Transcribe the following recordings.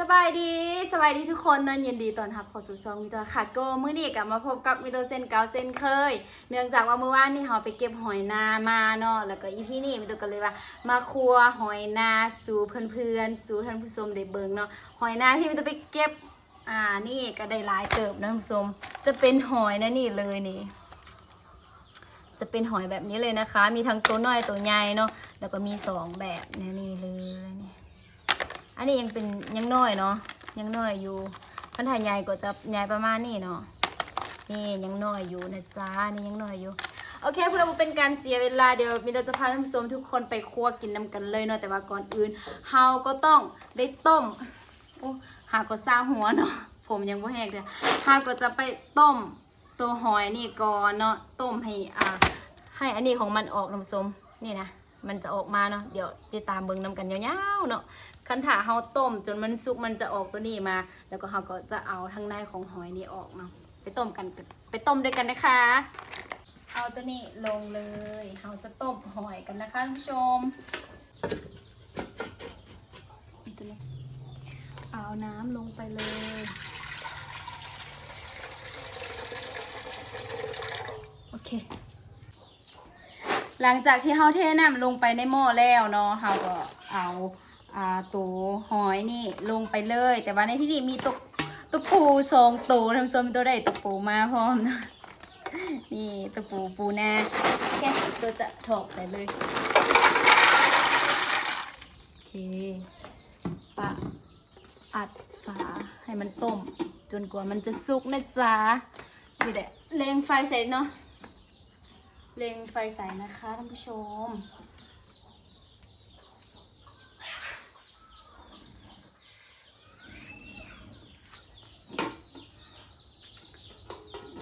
สบายดีสบายดีทุกคนเนนยินดีตอนรับเขอสู่ซองมิโตะค่ะโก็มื้อนี้กลับมาพบกับมิโตะเซนเกาเซนเคย เนื่องจากว่าเมื่อวานนี่เราไปเก็บหอยนามาเนาะแล้วก็อีพี่นี่มิโตะก็เลยว่า มาครัวหอยนาสู่เพื่อนๆสู่ท่านผู้ชมได้เบิ่งเนาะหอยนาที่มิโตะไปเก็บอ่านี่ก็ได้หลายเติบนะท่านผู้ชมจะเป็นหอยนะนี่เลยนี่จะเป็นหอยแบบนี้เลยนะคะ มีทั้งตัวน้อยตัวใหญ่เนาะแล้วก็มีสองแบบนี่ยนี่เลยนี่ อันนี้ยังเป็นยังน้อยเนาะยังน้อยอยู่พันธุ์ใหญ่ก็จะใหญ่ประมาณนี้เนาะนี่ยังน้อยอยู่นะจ๊ะนี่ยังน้อยอยู่โอเคเพื่อบ่เป็นการเสียเวลาเดี๋ยวมินจะพาท่านผู้ชมทุกคนไปคั่วกินน้ำกันเลยเนาะแต่ว่าก่อนอื่นเฮาก็ต้องได้ต้มโอ้หาก็ซาหัวเนาะผมยังบ่แห้งเลยเฮาก็จะไปต้มตัวหอยนี่ก่อนเนาะต้มให้อ่าให้อันนี้ของมันออกน้ำส้มนี่นะ มันจะออกมาเนาะเดี๋ยวติดตามเบิ่งนำกันยาวๆเนาะคันถาเฮาต้มจนมันสุกมันจะออกตัวนี้มา แล้วก็เฮาก็จะเอาทางในของหอยนี้ออกเนาะไปต้มกันไปต้มด้วยกันนะคะ เอาตัวนี้ลงเลยเฮาจะต้มหอยกันนะคะท่านผู้ชมเอาตัวนี้เอาน้ำลงไปเลยโอเค หลังจากที่เฮาเทน้ำลงไปในหม้อแล้วเนาะเฮาก็เอาอ่าตัวหอยนี่ลงไปเลย แต่ว่าในที่นี่มีตัวตัวปูสองตัวทำส้มตัวได้ตัวปูมาพร้อมเนาะนี่ตัวปูปูนาแค่ตัวจะถอกใส่เลยโอเคปะอัดฝาให้มันต้ม จนกว่ามันจะสุกนะจ๊ะนี่แหละเลงไฟใส่เนาะ เลงไฟใสนะคะท่านผู้ชม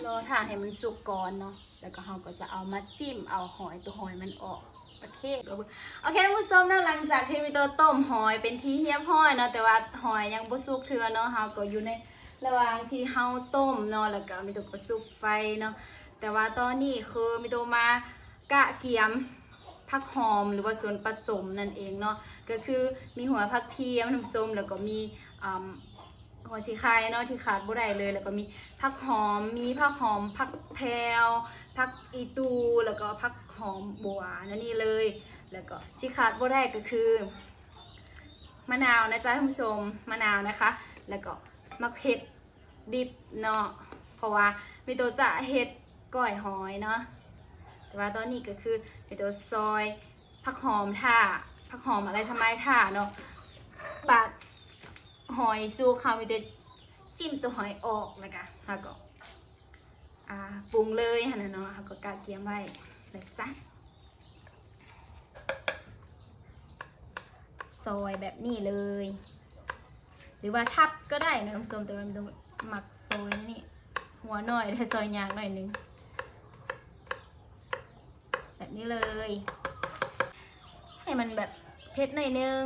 รอถ่านให้มันสุกก่อนเนาะ แล้วก็เราก็จะเอามาจิ้ม เอาหอยตัวหอยมันออกโอเคโอเคท่านผู้ชมนะหลังจากที่มีตัวต้มหอยเป็นที่เรียบร้อยเนาะแต่ว่าหอยยังบ่สุกเทือเนาะเราก็อยู่ในระหว่างที่เฮาต้มเนาะแล้วก็มีตัวประสุกไฟเนาะ แต่ว่าตอนนี้คือมีตัวมากะเกียมผักหอมหรือว่าส่วนผสมนั่นเองเนาะก็คือมีหัวผักเทียมน้ำส้มแล้วก็มีหัวชีไข่เนาะที่ขาดบ่ได้เลย แล้วก็มีผักหอมมีผักหอมผักแพวผักอีตูแล้วก็ผักหอมบัวนั่นนี่เลย แล้วก็ที่ขาดบ่ได้ก็คือมะนาวนะจ๊ะท่านผู้ชมมะนาวนะคะ แล้วก็มะเผ็ดดิบเนาะเพราะว่ามีตัวจะเฮ็ด ก้อยหอยเนาะแต่ว่าตอนนี้ก็คือมีตัวซอยผักหอมท่าผักหอมอะไรทำไมท่าเนาะบาดหอยซูเขามีแต่จิ้มตัวหอยออกแล้วก็แล้วก็อ่าปรุงเลยฮะนะเนาะแล้วก็กาเกียมไว้เลยจ้ะซอยแบบนี้เลย หรือว่าทับก็ได้นะคุณผู้ชมแต่ว่ามันต้องหมักซอยนี่หัวหน่อยแต่ซอยยางหน่อยนึง แบบนี้เลย ให้มันแบบเผ็ดหน่อยนึง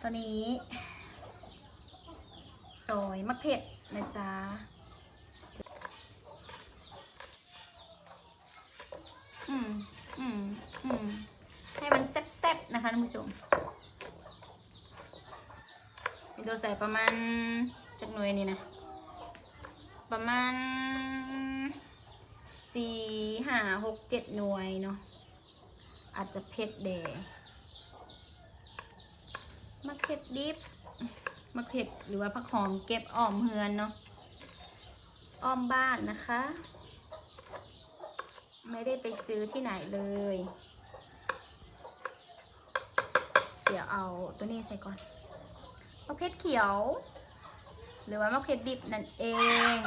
ตอนนี้ซอยมะเผ็ดนะจ๊ะอืมอืมอืมให้มันแซ่บๆนะคะท่านผู้ชมมีตัวใส่ประมาณจักหน่วยนี่นะ ประมาณ สี่ห้าหกเจ็ดหน่วยเนาะอาจจะเผ็ดแดงมะเขือดิบมะเขือหรือว่าผักหอมเก็บอ้อมเฮือนเนาะอ้อมบ้านนะคะ ไม่ได้ไปซื้อที่ไหนเลย เดี๋ยวเอาตัวนี้ใส่ก่อนมะเขือเขียว หรือว่ามะเขือดิบนั่นเอง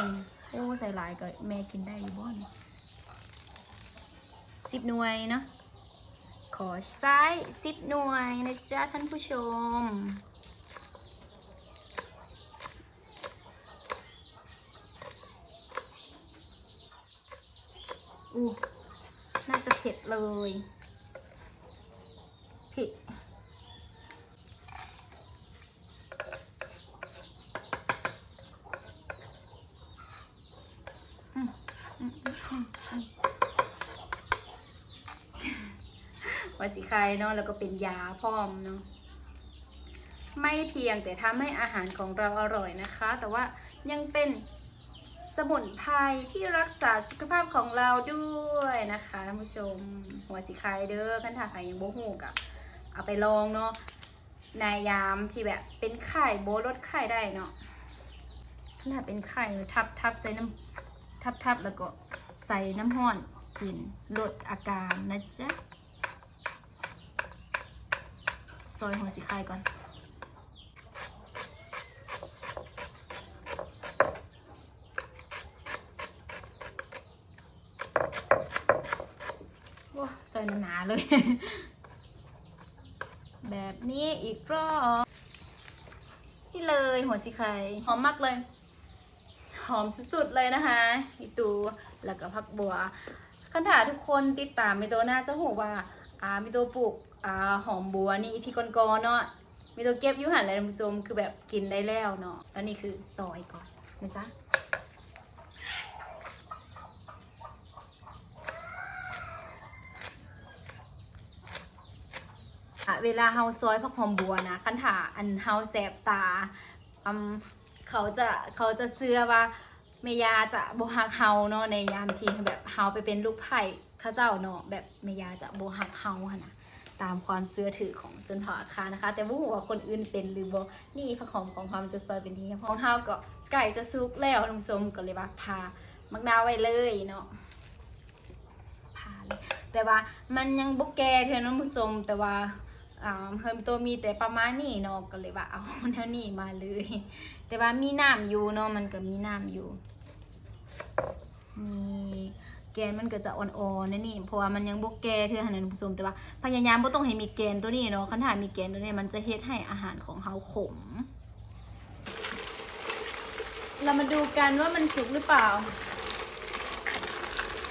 โอ้ใส่หลายก็แม่กินได้อยู่บ่เนี่ย สิบหน่วยเนาะขอซ้ายสิบหน่วยนะจ๊ะท่านผู้ชม อู้น่าจะเผ็ดเลยเผ็ดอืมอืมอืมอืมอืม ว่าสีไข่เนาะแล้วก็เป็นยาพร้อมเนาะไม่เพียงแต่ทำให้อาหารของเราอร่อยนะคะ แต่ว่ายังเป็นสมุนไพรที่รักษาสุขภาพของเราด้วยนะคะท่านผู้ชม หัวสีไข่เด้อขั้นถ้าใครยังโบหูกอะเอาไปลองเนาะในยามที่แบบเป็นไข่โบลดไข่ได้เนาะขนาดเป็นไข่ทับทับใส่น้ำทับทับแล้วก็ใส่น้ำห้อนกินลดอาการนะจ๊ะ ซอยหัวสีไข่ก่อนว้าซอยหนาๆเลย แบบนี้อีกรอบนี่เลยหัวสีไข่หอมมากเลย หอมสุดๆเลยนะคะอีตูแล้วก็ผักบัวคันถาทุกคนติดตามมิโตน่าจะหูว่าอามิโตปลูกอ่าหอมบัวนี่อีพีก่อนๆเนาะมิโตเก็บยูหันเลยท่านผู้ชมคือแบบกินได้แล้วเนาะแล้วนี่คือซอยก่อนนะจ๊ะเวลาเฮาซอยผักหอมบัวนะคันถาอันเฮาแสบตาอืมเขาจะเขาจะเสื้อว่าเมยาจะโบหักเฮาเนาะในยามที่แบบเฮาไปเป็นลูกไผ่ข้าเจ้าเนาะแบบเมยาจะโบหักเฮาอะนะ ตามความเสื้อถือของชนเผ่าอาคานะคะ แต่ว่าหัวคนอื่นเป็นหรือบ่นี่ผักหอมของความจะซอยเป็นที่ของเฮาก็ไก่จะสุกแล้วท่านผู้ชมก็เลยว่าพามักนาวไว้เลยเนาะผ่านแต่ว่ามันยังบุกแกเธอน้องผู้ชมแต่ว่าอ่าเพิ่มตัวมีแต่ประมาณนี้เนาะก็เลยว่าเอาแนวนี้มาเลย แต่ว่ามีน้ำอยู่เนาะมันก็มีน้ำอยู่นี่ แกนมันก็จะอ่อนๆนะนี่เพราะว่ามันยังบกแก่เธอหันนะผู้ชมแต่ว่าพยายามบ่ต้องให้มีแกนตัวนี้เนาะคันถ้ามีแกนตัวนี้มันจะเฮ็ดให้อาหารของเฮาขม เรามาดูกันว่ามันสุกหรือเปล่า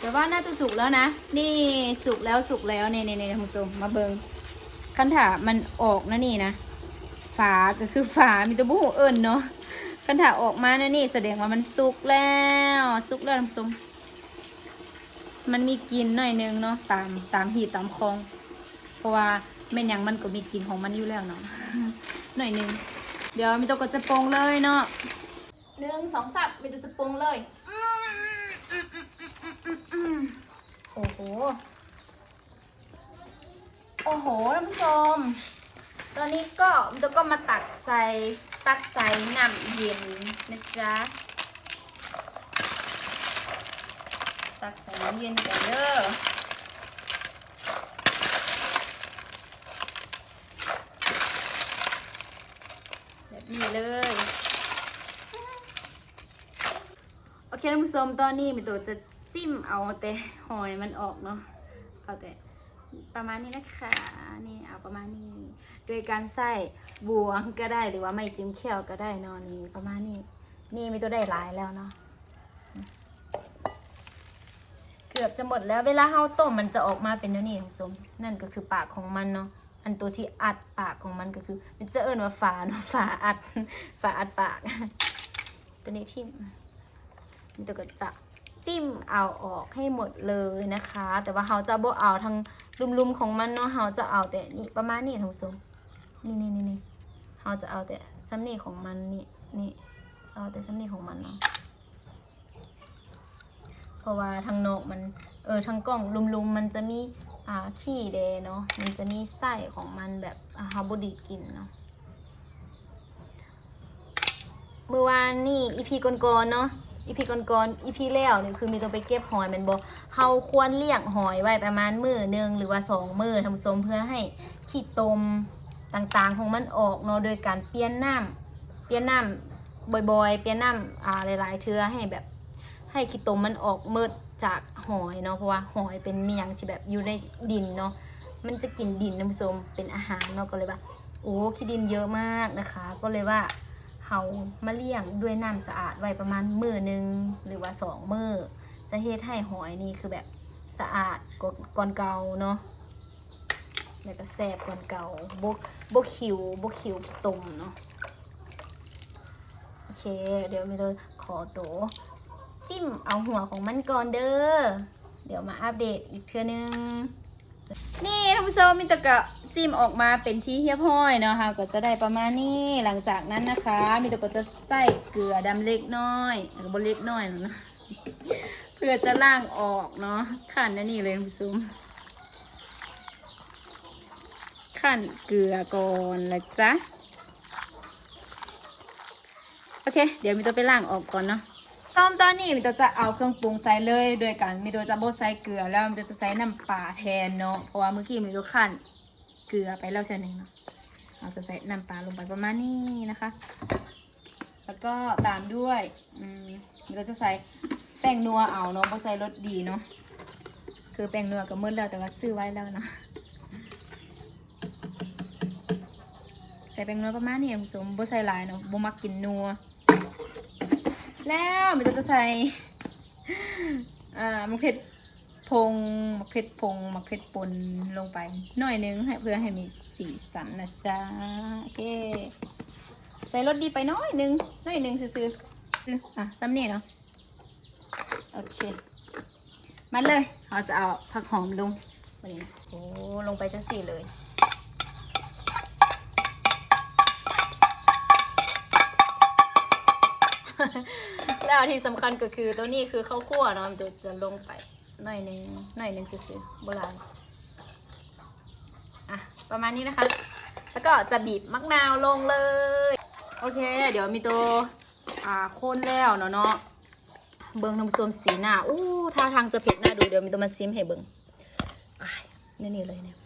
แต่ว่าน่าจะสุกแล้วนะ นี่สุกแล้วสุกแล้วเนี่ยเนี่ยเนี่ยคุณผู้ชมมาเบิงคันถามันออกนะนี่นะฝาก็คือฝามีตัวบุหูเอิญเนาะคันถาออกมานะนี่แสดงว่ามันสุกแล้ว สุกแล้วคุณผู้ชม มันมีกลิ่นหน่อยนึงเนาะตามตามหีตามคลอง เพราะว่าแม่นยังมันก็มีกลิ่นของมันอยู่แล้วเนาะหน่อยนึง เดี๋ยวมีตัวก็จะปรุงเลยเนาะหนึ่งสองสับมีตัวจะปรุงเลยโอ้โห โอ้โหท่านผู้ชม ตอนนี้ก็มันก็มาตักใส่ตักใส่น้ำเย็นนะจ๊ะ ตักใส่น้ำเย็นกันเด้อแบบนี้เลย โอเคท่านผู้ชมตอนนี้มีตัวจะจิ้มเอาแต่หอยมันออกเนาะ เอาแต่ประมาณนี้นะคะ นี่เอาประมาณนี้ โดยการใส่บวงก็ได้หรือว่าไม่จิ้มแค่วก็ได้นอนนี่ประมาณนี้ นี่มีตัวได้หลายแล้วเนาะเกือบจะหมดแล้วเวลาเฮาต้มมันจะออกมาเป็นนี้ท่านผู้ชมนั่นก็คือปากของมันเนาะอันตัวที่อัดปากของมันก็คือมันจะเอิ้นว่าฝาเนาะฝาอัดฝาอัดปาก ตัวนี้ที่มันก็จะจิ้มเอาออกให้หมดเลยนะคะ แต่ว่าเราจะบ่เอาทางลุมๆของมันเนาะเราจะเอาแต่นี่ประมาณนี้ท่านผู้ชมนี่นี่นี่นี่เราจะเอาแต่ซ้ำนี่ของมันนี่นี่เอาแต่ซ้ำนี่ของมันเนาะ ราะว่าทางนอกมันเออทางกล้องลุมๆมันจะมีอ่าขี้เดเนาะมันจะมีไส้ของมันแบบฮาบดีกินเนาะเมื่อวานนี่อีพีก่อนๆเนาะอีพีก่อนๆอีพีแล้วนี่คือมีต้องไปเก็บหอยมันบอกเฮาควรเลี้ยงหอยไว้ประมาณมือหนึ่งหรือว่าสองมือทำสมเพื่อให้ขี้ตมต่างๆของมันออกเนาะโดยการเปลี่ยนน้ำเปลี่ยนน้ำบ่อยๆ เปลี่ยนน้ำอ่าหลายๆเทือให้แบบ ให้ขี้ตมมันออกเมิดจากหอยเนาะเพราะว่าหอยเป็นเมียงที่แบบอยู่ในดินเนาะมันจะกินดินน้ำส้ชมเป็นอาหารเนาะก็เลยว่าโอ้ขี้ดินเยอะมากนะคะ ก็เลยว่าเฮามาเลี้ยงด้วยน้ำสะอาดไว้ประมาณมือหนึ่งหรือว่าสองมือจะเฮ็ดให้หอยนี่คือแบบสะอาดก่อนเก่าเนาะแล้วก็แซ่บก่อนเก่าบกบกคิวบกคิวขี้ตมเนาะโอเค เดี๋ยวมีตัวขอตัว จิ้มเอาหัวของมันก่อนเด้อ เดี๋ยวมาอัปเดตอีกเทื่อนึง นี่ท่านผู้ชมมิตะกะจิ้มออกมาเป็นที่เฮียบห้อยเนาะค่ะก็จะได้ประมาณนี้หลังจากนั้นนะคะ มิตะก็จะใส่เกลือดำเล็กน้อยแล้วก็บเล็กน้อยนะเพื่อจะล่างออกเนาะขั้นนั่นนี่เลยท่านผู้ชมขั้นเกลือก่อนละจ้ะโอเค เดี๋ยวมิตะไปล่างออกก่อนเนาะ ต้มตอนนี้มิโตจะเอาเครื่องปรุงใส่เลย โดยการมิโตจะบดใส่เกลือแล้วมิโตจะใส่น้ำปลาแทนเนาะเพราะว่าเมื่อกี้มิโตขั้นเกลือไปแล้วเท่านึงเนาะเราจะใส่น้ำปลาลงไปประมาณนี้นะคะ แล้วก็ตามด้วยอืมมิโตจะใส่แป้งนัวเอาเนาะบ่ใส่รสดีเนาะคือแป้งนัวก็มืดแล้วแต่ว่าซื้อไว้แล้วเนาะใส่แป้งนัวประมาณนี้ผสมบ่ใส่หลายเนาะบ่มักกินนัว แล้วมันจะใส่อ่ามะเขือพงมะเขือพงมะเขือปนลงไปหน่อยนึงให้เพื่อให้มีสีสันนะจ๊ะโอเคใส่รสดีไปน้อยนึงน้อยนึงซื้อๆอะซ้ำนี่เนาะโอเคมาเลยเราจะเอาผักหอมลงวันนี้โอ้ลงไปจังสี่เลย แล้วที่สำคัญก็คือตัวนี้คือข้าวคั่วเนาะมันจะจะลงไปหน่อยหนึงหน่อยหนึงซื่อๆโบราณอะประมาณนี้นะคะ แล้วก็จะบีบมะนาวลงเลย โอเค เดี๋ยวมีตัวอ่าโคนแล้วเนาะเนาะเบิ้งน้ำส้มสีหน้าอู้ท่าทางจะเผ็ดน่าดูเดี๋ยวมีตัวมาซิมให้เบิ้งอ้นี่นี่เลยเนี่ย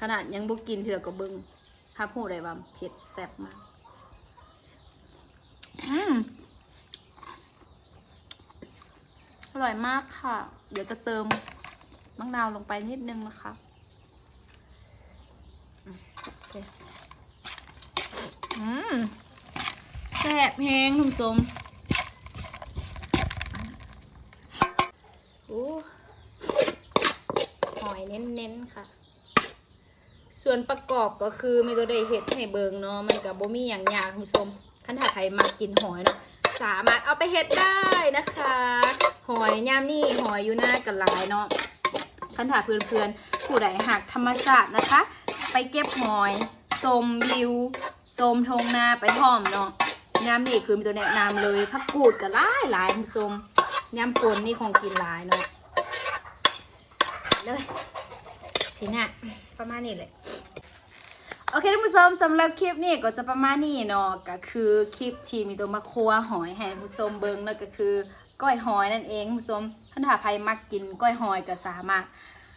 ขนาดยังบุกกินเถื่อก็เบิ้งถ้าพูดอะไรว่าเผ็ดแซ่บมาก อืมอร่อยมากค่ะ เดี๋ยวจะเติมมะนาวลงไปนิดนึงนะคะอืมโอเคอืมแซ่บแห้งคุณผู้ชมโอ้หอยเน้นๆค่ะ ส่วนประกอบก็คือไมีตัวได้เห็ดให้เบิงเนาะมันกับบ่มีอย่างยากคุณผู้ชม คันถ้าใครมากินหอยเนาะสามารถเอาไปเห็ดได้นะคะ หอยย่ามนี่หอยอยู่หน้ากระลายเนาะคันถ้าเพื่อนๆผู้ใดหักธรรมชาตินะคะ ไปเก็บหอยสมวิวสมทงนาไปหอมเนาะย่ามนี่คือมีตัวแนะนำเลยผักกูดกับหลายหลายคุณผู้ชมย่ามปนนี่ของกินหลายเนาะเลยสินะประมาณนี้เลย โอเคท่านผู้ชมสำหรับคลิปนี้ก็จะประมาณนี้เนาะก็คือคลิปที่มีตัวมาครัวหอยแห้ท่านผู้ชมเบิ่งเนาะก็คือก้อยหอยนั่นเองท่านผู้ชมท่านถ้าใครมักกินก้อยหอยก็สามารถ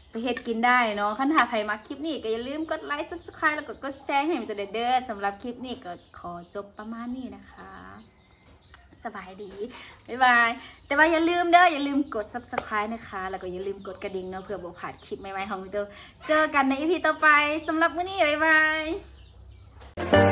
ไปเฮ็ดกินได้เนาะขันหาใครมักคลิปนี้ก็อย่าลืมกดไลค์ subscribe แล้วก็กดแชร์ให้มีตัวเด้อสำหรับคลิปนี้ก็ขอจบประมาณนี้นะคะ สบายดี บ๊ายบาย แต่ว่าอย่าลืมเด้อ อย่าลืมกด subscribe นะคะ แล้วก็อย่าลืมกดกระดิ่งเนาะเพื่อบ่พลาดคลิปใหม่ๆของวิดีโอเจอกันใน EP ต่อไปสำหรับมื้อนี้ บ๊ายบาย